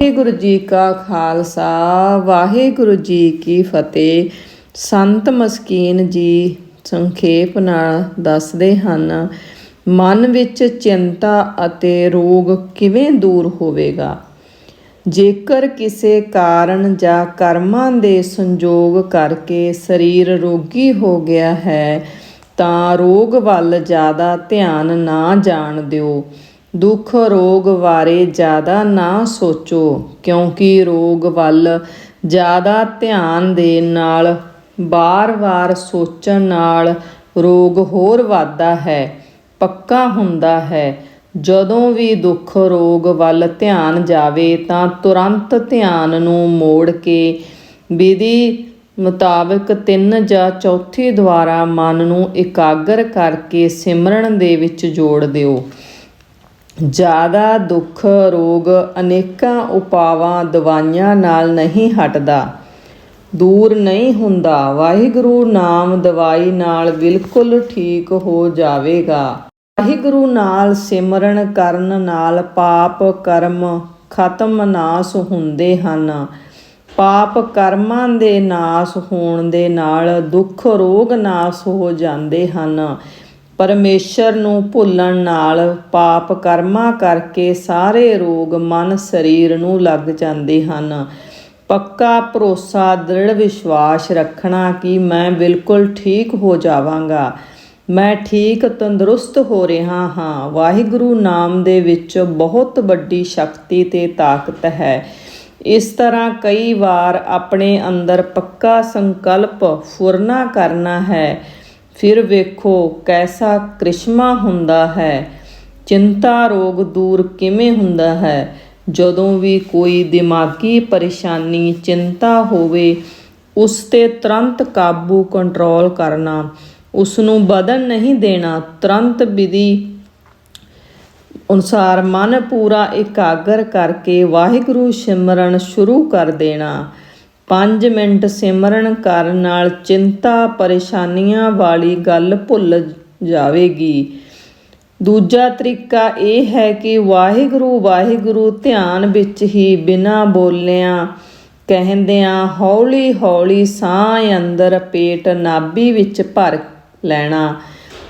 ਵਾਹਿਗੁਰੂ ਜੀ ਕਾ ਖਾਲਸਾ, ਵਾਹਿਗੁਰੂ ਜੀ ਕੀ ਫਤਿਹ। ਸੰਤ ਮਸਕੀਨ ਜੀ ਸੰਖੇਪ ਨਾਲ ਦੱਸਦੇ ਹਨ, ਮਨ ਵਿੱਚ ਚਿੰਤਾ ਅਤੇ ਰੋਗ ਕਿਵੇਂ ਦੂਰ ਹੋਵੇਗਾ? ਜੇਕਰ ਕਿਸੇ ਕਾਰਨ ਜਾਂ ਕਰਮਾਂ ਦੇ ਸੰਜੋਗ ਕਰਕੇ ਸਰੀਰ ਰੋਗੀ ਹੋ ਗਿਆ ਹੈ, ਤਾਂ ਰੋਗ ਵੱਲ ਜ਼ਿਆਦਾ ਧਿਆਨ ਨਾ ਜਾਣ ਦਿਓ। ਦੁੱਖ ਰੋਗ ਬਾਰੇ ਜ਼ਿਆਦਾ ਨਾ ਸੋਚੋ, ਕਿਉਂਕਿ ਰੋਗ ਵੱਲ ਜ਼ਿਆਦਾ ਧਿਆਨ ਦੇ ਨਾਲ ਬਾਰ-ਬਾਰ ਸੋਚਣ ਨਾਲ ਰੋਗ ਹੋਰ ਵੱਧਦਾ ਹੈ, ਪੱਕਾ ਹੁੰਦਾ ਹੈ। ਜਦੋਂ ਵੀ ਦੁੱਖ ਰੋਗ ਵੱਲ ਧਿਆਨ ਜਾਵੇ ਤਾਂ ਤੁਰੰਤ ਧਿਆਨ ਨੂੰ ਮੋੜ ਕੇ ਵਿਧੀ ਮੁਤਾਬਕ ਤਿੰਨ ਜਾਂ ਚੌਥੀ ਦੁਆਰਾ ਮਨ ਨੂੰ ਇਕਾਗਰ ਕਰਕੇ ਸਿਮਰਨ ਦੇ ਵਿੱਚ ਜੋੜ ਦਿਓ। ਜ਼ਿਆਦਾ ਦੁੱਖ, ਰੋਗ, ਅਨੇਕਾਂ ਉਪਾਵਾਂ ਦਵਾਈਆਂ ਨਾਲ ਨਹੀਂ ਹਟਦਾ, ਦੂਰ ਨਹੀਂ ਹੁੰਦਾ। ਵਾਹਿਗੁਰੂ ਨਾਮ ਦਵਾਈ ਨਾਲ ਬਿਲਕੁਲ ਠੀਕ ਹੋ ਜਾਵੇਗਾ। ਵਾਹਿਗੁਰੂ ਨਾਲ ਸਿਮਰਨ ਕਰਨ ਨਾਲ ਪਾਪ ਕਰਮ ਖਤਮ ਨਾਸ ਹੁੰਦੇ ਹਨ। ਪਾਪ ਕਰਮਾਂ ਦੇ ਨਾਸ ਹੋਣ ਦੇ ਨਾਲ ਦੁੱਖ, ਰੋਗ ਨਾਸ ਹੋ ਜਾਂਦੇ ਹਨ। ਪਰਮੇਸ਼ਰ ਨੂੰ ਭੁੱਲਣ ਨਾਲ ਪਾਪ ਕਰਮਾ ਕਰਕੇ ਸਾਰੇ ਰੋਗ ਮਨ ਸਰੀਰ ਨੂੰ ਲੱਗ ਜਾਂਦੇ ਹਨ। ਪੱਕਾ ਭਰੋਸਾ, ਦ੍ਰਿੜ ਵਿਸ਼ਵਾਸ ਰੱਖਣਾ ਕਿ ਮੈਂ ਬਿਲਕੁਲ ਠੀਕ ਹੋ ਜਾਵਾਂਗਾ। ਮੈਂ ਠੀਕ, ਤੰਦਰੁਸਤ ਹੋ ਰਿਹਾ ਹਾਂ। ਵਾਹਿਗੁਰੂ ਨਾਮ ਦੇ ਵਿੱਚ ਬਹੁਤ ਵੱਡੀ ਸ਼ਕਤੀ ਤੇ ਤਾਕਤ ਹੈ। ਇਸ ਤਰ੍ਹਾਂ ਕਈ ਵਾਰ ਆਪਣੇ ਅੰਦਰ ਪੱਕਾ ਸੰਕਲਪ ਫੁਰਨਾ ਕਰਨਾ ਹੈ। ਫਿਰ ਵੇਖੋ ਕੈਸਾ ਕ੍ਰਿਸ਼ਮਾ ਹੁੰਦਾ ਹੈ। ਚਿੰਤਾ ਰੋਗ ਦੂਰ ਕਿਵੇਂ ਹੁੰਦਾ ਹੈ? ਜਦੋਂ ਵੀ ਕੋਈ ਦਿਮਾਗੀ ਪਰੇਸ਼ਾਨੀ, ਚਿੰਤਾ ਹੋਵੇ, ਉਸ ਤੇ ਤੁਰੰਤ ਕਾਬੂ ਕੰਟਰੋਲ ਕਰਨਾ, ਉਸ ਨੂੰ ਬਦਨ ਨਹੀਂ ਦੇਣਾ, ਤੁਰੰਤ ਵਿਧੀ ਅਨੁਸਾਰ ਮਨ ਪੂਰਾ ਇਕਾਗਰ ਕਰਕੇ ਵਾਹਿਗੁਰੂ ਸਿਮਰਨ ਸ਼ੁਰੂ ਕਰ ਦੇਣਾ। 5 ਮਿੰਟ ਸਿਮਰਨ ਕਰਨ ਨਾਲ ਚਿੰਤਾ ਪਰੇਸ਼ਾਨੀਆਂ ਵਾਲੀ ਗੱਲ ਭੁੱਲ ਜਾਵੇਗੀ। ਦੂਜਾ ਤਰੀਕਾ ਇਹ ਹੈ ਕਿ ਵਾਹਿਗੁਰੂ ਵਾਹਿਗੁਰੂ ਧਿਆਨ ਵਿੱਚ ਹੀ ਬਿਨਾਂ ਬੋਲਿਆਂ ਕਹਿੰਦਿਆਂ ਹੌਲੀ ਹੌਲੀ ਸਾਹ ਅੰਦਰ ਪੇਟ ਨਾਭੀ ਵਿੱਚ ਭਰ ਲੈਣਾ।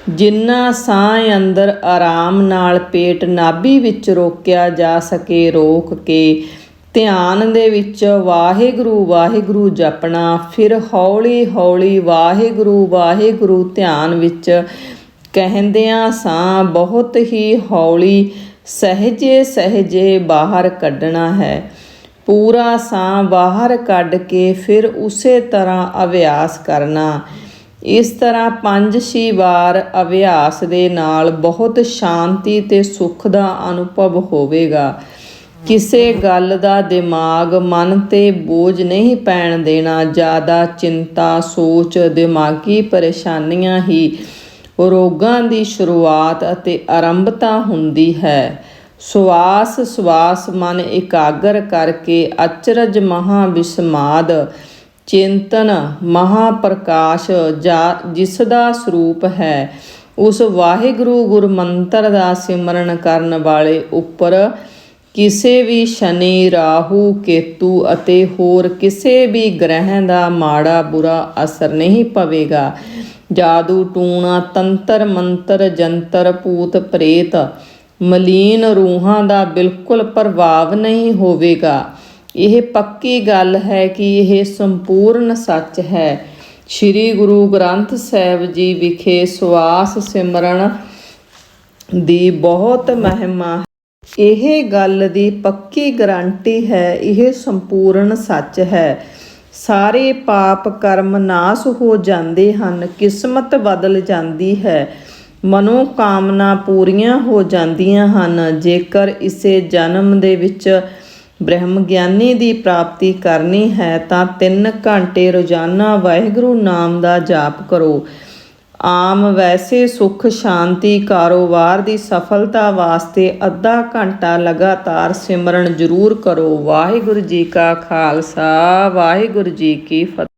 ਜਿੰਨਾ ਸਾਹ ਅੰਦਰ ਆਰਾਮ ਨਾਲ ਪੇਟ ਨਾਭੀ ਵਿੱਚ ਰੋਕਿਆ ਜਾ ਸਕੇ, ਰੋਕ ਕੇ ਧਿਆਨ ਦੇ ਵਿੱਚ ਵਾਹਿਗੁਰੂ ਵਾਹਿਗੁਰੂ ਜਪਣਾ, ਫਿਰ ਹੌਲੀ ਹੌਲੀ ਵਾਹਿਗੁਰੂ ਵਾਹਿਗੁਰੂ ਧਿਆਨ ਵਿੱਚ ਕਹਿੰਦਿਆਂ ਸਾਂ ਬਹੁਤ ਹੀ ਹੌਲੀ ਸਹਜੇ ਸਹਜੇ ਬਾਹਰ ਕੱਢਣਾ ਹੈ। ਪੂਰਾ ਸਾਹ ਬਾਹਰ ਕੱਢ ਕੇ ਫਿਰ ਉਸੇ ਤਰ੍ਹਾਂ ਅਭਿਆਸ ਕਰਨਾ। ਇਸ ਤਰ੍ਹਾਂ 5-6 ਵਾਰ ਅਭਿਆਸ ਦੇ ਨਾਲ ਬਹੁਤ ਸ਼ਾਂਤੀ ਤੇ ਸੁੱਖ ਦਾ ਅਨੁਭਵ ਹੋਵੇਗਾ। ਕਿਸੇ ਗੱਲ ਦਾ ਦਿਮਾਗ ਮਨ ਤੇ ਬੋਝ ਨਹੀਂ ਪੈਣ ਦੇਣਾ, ਜ਼ਿਆਦਾ ਚਿੰਤਾ, ਸੋਚ, ਦਿਮਾਗੀ ਪਰੇਸ਼ਾਨੀਆਂ ਹੀ ਰੋਗਾਂ ਦੀ ਸ਼ੁਰੂਆਤ ਅਤੇ ਆਰੰਭਤਾ ਹੁੰਦੀ ਹੈ। ਸਵਾਸ ਸਵਾਸ ਮਨ ਇਕਾਗਰ ਕਰਕੇ ਅਚਰਜ ਮਹਾ ਵਿਸਮਾਦ ਚਿੰਤਨ ਮਹਾ ਪ੍ਰਕਾਸ਼ ਜਿਸ ਦਾ ਸਰੂਪ ਹੈ, ਉਸ ਵਾਹਿਗੁਰੂ ਗੁਰਮੰਤਰ ਦਾ ਸਿਮਰਨ ਕਰਨ ਵਾਲੇ ਉੱਪਰ ਕਿਸੇ ਵੀ ਸ਼ਨੀ, ਰਾਹੂ, ਕੇਤੂ ਅਤੇ ਹੋਰ ਕਿਸੇ ਵੀ ਗ੍ਰਹਿ ਦਾ ਮਾੜਾ ਬੁਰਾ ਅਸਰ ਨਹੀਂ ਪਵੇਗਾ। ਜਾਦੂ, ਟੂਣਾ, ਤੰਤਰ, ਮੰਤਰ, ਜੰਤਰ, ਭੂਤ, ਪ੍ਰੇਤ, ਮਲੀਨ ਰੂਹਾਂ ਦਾ ਬਿਲਕੁਲ ਪ੍ਰਭਾਵ ਨਹੀਂ ਹੋਵੇਗਾ। ਇਹ ਪੱਕੀ ਗੱਲ ਹੈ ਕਿ ਇਹ ਸੰਪੂਰਨ ਸੱਚ ਹੈ। ਸ੍ਰੀ ਗੁਰੂ ਗ੍ਰੰਥ ਸਾਹਿਬ ਜੀ ਵਿਖੇ ਸਵਾਸ ਸਿਮਰਨ ਦੀ ਬਹੁਤ ਮਹਿਮਾ ਇਹ ਗੱਲ ਦੀ ਪੱਕੀ ਗਰੰਟੀ ਹੈ, ਇਹ ਸੰਪੂਰਨ ਸੱਚ ਹੈ। ਸਾਰੇ ਪਾਪ ਕਰਮ ਨਾਸ ਹੋ ਜਾਂਦੇ ਹਨ, ਕਿਸਮਤ ਬਦਲ ਜਾਂਦੀ ਹੈ। ਮਨੋ ਕਾਮਨਾ ਪੂਰੀਆਂ ਹੋ ਜਾਂਦੀਆਂ ਹਨ। ਜੇਕਰ ਇਸੇ ਜਨਮ ਦੇ ਵਿੱਚ ਬ੍ਰਹਮ ਗਿਆਨੀ ਦੀ ਪ੍ਰਾਪਤੀ ਕਰਨੀ ਹੈ, ਤਾਂ 3 ਘੰਟੇ ਰੋਜ਼ਾਨਾ ਵਾਹਿਗੁਰੂ ਨਾਮ ਦਾ ਜਾਪ ਕਰੋ। ਆਮ ਵੈਸੇ ਸੁਖ ਸ਼ਾਂਤੀ ਕਾਰੋਬਾਰ ਦੀ ਸਫਲਤਾ ਵਾਸਤੇ ਅੱਧਾ ਘੰਟਾ ਲਗਾਤਾਰ ਸਿਮਰਨ ਜ਼ਰੂਰ ਕਰੋ। ਵਾਹਿਗੁਰੂ ਜੀ ਕਾ ਖਾਲਸਾ, ਵਾਹਿਗੁਰੂ ਜੀ ਕੀ ਫਤਿਹ।